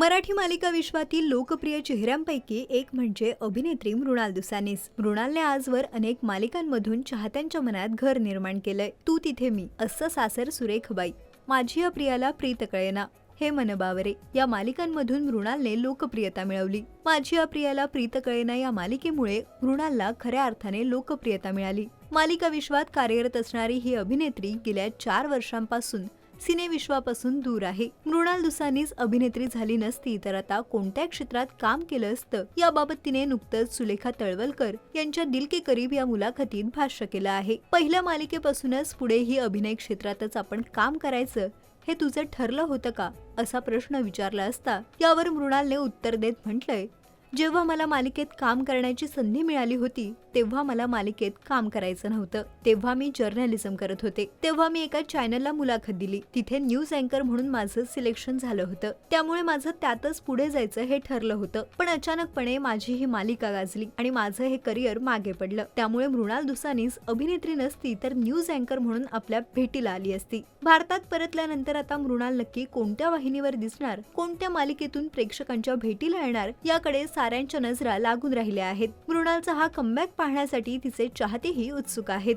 मराठी मालिका विश्वातील लोकप्रिय चेहऱ्यांपैकी एक म्हणजे अभिनेत्री मृणाल दुसानीस. मृणालने आजवर अनेक मालिकांमधून चाहत्यांच्या मनात घर निर्माण केलंय. तू तिथे मी असं सासर सुरेखबाई. माझी या प्रियाला प्रीत कळेना. हे मन बावरे या मालिकांमधून मृणालने लोकप्रियता मिळवली. माझी या प्रियाला प्रीत कळेना या मालिकेमुळे मृणालला खऱ्या अर्थाने लोकप्रियता मिळाली. मालिका विश्वात कार्यरत असणारी ही अभिनेत्री गेल्या चार वर्षांपासून सिनेविश्वापासून दूर आहे. मृणाल दुसानीच अभिनेत्री झाली नसती तर आता कोणत्या क्षेत्रात काम केलं असतं याबाबत तिने नुकतंच सुलेखा तळवलकर यांच्या दिल के करीब या मुलाखतीत भाष्य केलं आहे. पहिल्या मालिकेपासूनच पुढेही अभिनय क्षेत्रातच आपण काम करायचं हे तुझं ठरलं होतं का? असा प्रश्न विचारला असता यावर मृणालने उत्तर देत म्हटलंय जेव्हा मला मालिकेत काम करण्याची संधी मिळाली होती तेव्हा मला मालिकेत काम करायचं नव्हतं. तेव्हा मी जर्नलिझम करत होते. तेव्हा मी एका चॅनलला मुलाखत दिली. तिथे न्यूज अँकर म्हणून माझं सिलेक्शन झालं होतं. त्यामुळे माझं त्यातच पुढे जायचं हे ठरलं होतं. पण अचानकपणे माझी ही मालिका गाजली आणि माझं हे करिअर मागे पडलं. त्यामुळे मृणाल दुसानीस अभिनेत्री नसती तर न्यूज अँकर म्हणून आपल्या भेटीला आली असती. भारतात परतल्यानंतर आता मृणाल नक्की कोणत्या वाहिनीवर दिसणार? कोणत्या मालिकेतून प्रेक्षकांच्या भेटीला येणार? याकडे साऱ्यांच्या नजरा लागून राहिल्या आहेत. मृणालचा हा कमबॅक पाहण्यासाठी तिचे चाहतेही उत्सुक आहेत.